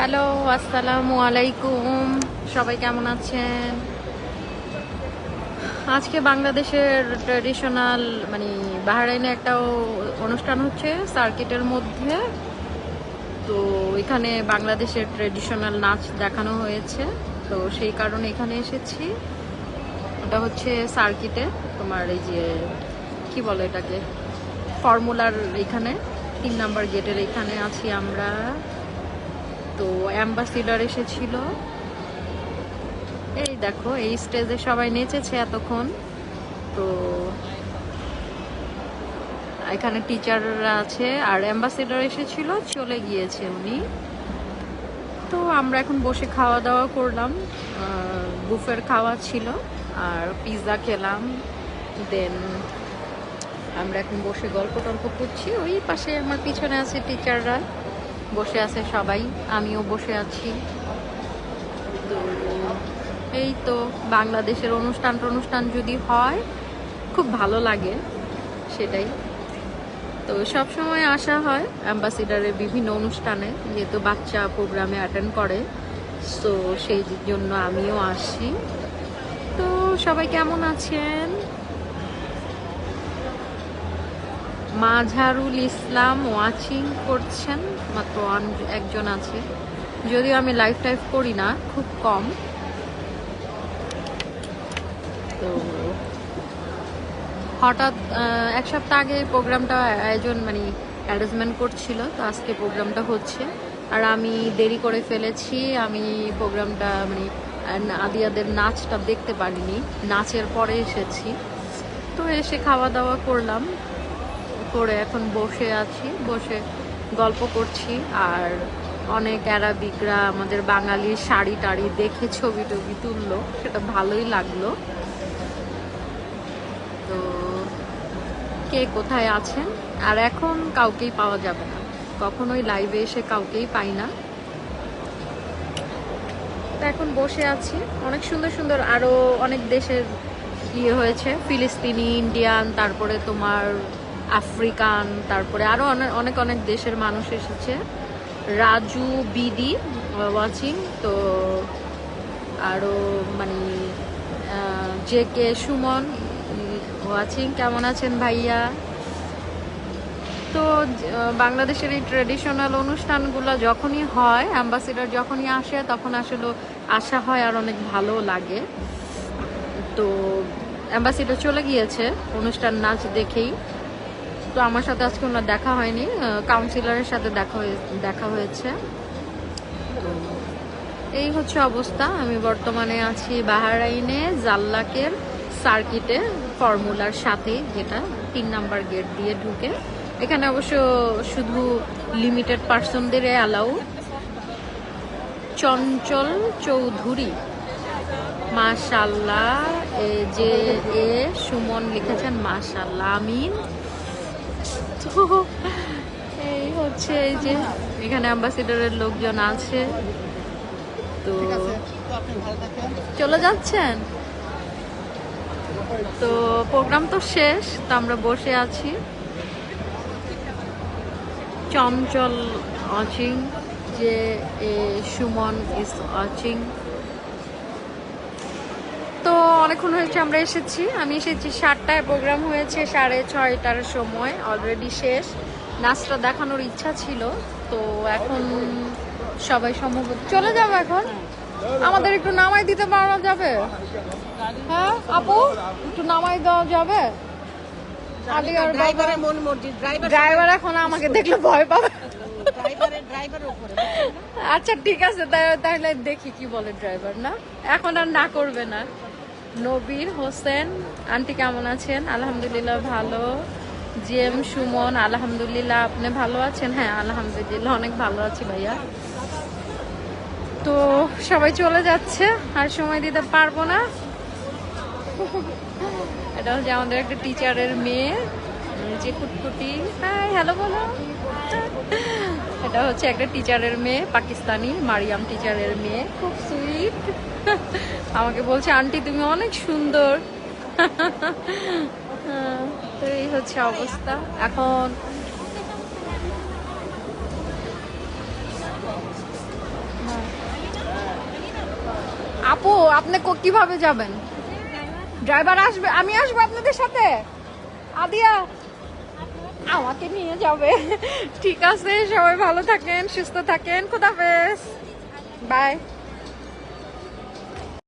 Hello, আসসালামু আলাইকুম। সবাই কেমন আছেন? আজকে বাংলাদেশের ট্র্যাডিশনাল মানে বাহারাইনে একটা অনুষ্ঠান হচ্ছে সার্কিটের মধ্যে। তো এখানে বাংলাদেশের ট্র্যাডিশনাল নাচ দেখানো হয়েছে। তো সেই কারণে এখানে এসেছি। ওটা হচ্ছে সার্কিটে, তোমার এই যে, কি বলে এটাকে? ফর্মুলার এখানে, তিন নাম্বার গেটের এখানে আছি আমরা। তো অ্যাম্বাসিডার এসেছিল। এই দেখো, এই স্টেজে সবাই নেচেছে এতক্ষণ। তো এখানে টিচাররা আছে, আর অ্যাম্বাসিডার এসেছিল, চলে গিয়েছে উনি। তো আমরা এখন বসে খাওয়া দাওয়া করলাম বুফের খাওয়া ছিল, আর পিৎজা খেলাম। দেন আমরা এখন বসে গল্প টল্প করছি। ওই পাশে আমার পিছনে আছে টিচাররা। বসে আছে সবাই, আমিও বসে আছি। এই তো বাংলাদেশের অনুষ্ঠান অনুষ্ঠান যদি হয়, খুব ভালো লাগে, সেটাই। তো সব সময় আসা হয় অ্যাম্বাসিডারের বিভিন্ন অনুষ্ঠানে, যেহেতু বাচ্চা প্রোগ্রামে অ্যাটেন্ড করে সো সেই জন্য আমিও আসি। তো সবাই কেমন আছেন? মাঝারুল ইসলাম ওয়াচিং করছেন, মাত্র একজন আছে। যদিও আমি লাইভ টাইভ করি না, খুব কম। তো হঠাৎ এক সপ্তাহ আগে প্রোগ্রামটা আয়োজন মানে অ্যারেঞ্জমেন্ট করছিল, তো আজকে প্রোগ্রামটা হচ্ছে। আর আমি দেরি করে ফেলেছি, আমি প্রোগ্রামটা মানে আদিয়াদের নাচটা দেখতে পারিনি। নাচের পরে এসেছি। তো এসে খাওয়া দাওয়া করলাম। করে এখন বসে আছি, বসে গল্প করছি। আর অনেক অ্যারাবিকরা আমাদের বাঙালির শাড়ি টাড়ি দেখে ছবি টবি তুললো, সেটা ভালোই লাগল। তো কে কোথায় আছেন? আর এখন কাউকেই পাওয়া যাবে না। কখনোই লাইভে এসে কাউকেই পাই না। এখন বসে আছি। অনেক সুন্দর সুন্দর আরও অনেক দেশের ইয়ে হয়েছে। ফিলিস্তিনি, ইন্ডিয়ান, তারপরে তোমার আফ্রিকান তারপরে আরও অনেক অনেক দেশের মানুষ এসেছে। রাজু বিডি ওয়াচিং তো আরও মানে জে কে সুমন ওয়াচিং কেমন আছেন ভাইয়া? তো বাংলাদেশের এই ট্রেডিশনাল অনুষ্ঠানগুলো যখনই হয় অ্যাম্বাসিডার যখনই আসে, তখন আসলে আসা হয় আর অনেক ভালো লাগে। তো অ্যাম্বাসিডার চলে গিয়েছে, অনুষ্ঠান নাচ দেখেই। তো আমার সাথে আজকে ওনার দেখা হয়নি কাউন্সিলরের সাথে দেখা হয়ে- দেখা হয়েছে। এই হচ্ছে অবস্থা। আমি বর্তমানে আছি বাহারাইনে, জাল্লাকের সার্কিটে ফর্মুলার সাথে, যেটা তিন নাম্বার গেট দিয়ে ঢুকে। এখানে অবশ্য শুধু লিমিটেড পার্সনদের অ্যালাউ চঞ্চল চৌধুরী, মাশাল্লাহ যে এ সুমন লিখেছেন, মাশাল্লাহ, আমিন। তো এই হচ্ছে এই যে এখানে অ্যাম্বাসিডারের লোকজন আছে। তো চলে যাচ্ছেন? তো প্রোগ্রাম তো শেষ তো আমরা বসে আছি। চঞ্চল অচিং যে সুমন ইস অচিং তো অনেকক্ষণ হয়েছে আমরা এসেছি। আমি এসেছি সাতটায় প্রোগ্রাম হয়েছে সাড়ে ছয়টার সময় অলরেডি শেষ। নাচটা দেখানোর ইচ্ছা ছিল তো এখন সবাই সম্ভবত চলে যাব এখন। আমাদের একটু নামাই দিতে পারা যাবে? হ্যাঁ আপু একটু নামাই দেওয়া যাবে? ড্রাইভার এখন আমাকে দেখলে ভয় পাবে। আচ্ছা ঠিক আছে তাহলে দেখি কি বলে ড্রাইভার না? এখন আর না করবে না। নবীর হোসেন, আন্টি কেমন আছেন? আলহামদুলিল্লাহ ভালো। জি এম সুমন, আলহামদুলিল্লাহ, আপনি ভালো আছেন? হ্যাঁ আলহামদুলিল্লাহ, অনেক ভালো আছি ভাইয়া। তো সবাই চলে যাচ্ছে, আর সময় দিতে পারব না। এটা হচ্ছে আমাদের একটা টিচারের মেয়ে, যে কুটকুটি। হাই হ্যালো বলো। এটা হচ্ছে একটা টিচারের মেয়ে, পাকিস্তানি, মারিয়াম টিচারের মেয়ে। খুব সুইট আমাকে বলছে, আন্টি, তুমি অনেক সুন্দর। এই হচ্ছে অবস্থা। এখন আপু, আপনি কীভাবে যাবেন? ড্রাইভার আসবে, আমি আসব আপনাদের সাথে? আদিয়া, আমাকে নিয়ে যাবে। ঠিক আছে, সবাই ভালো থাকেন, সুস্থ থাকেন, খুদাফেজ। বাই।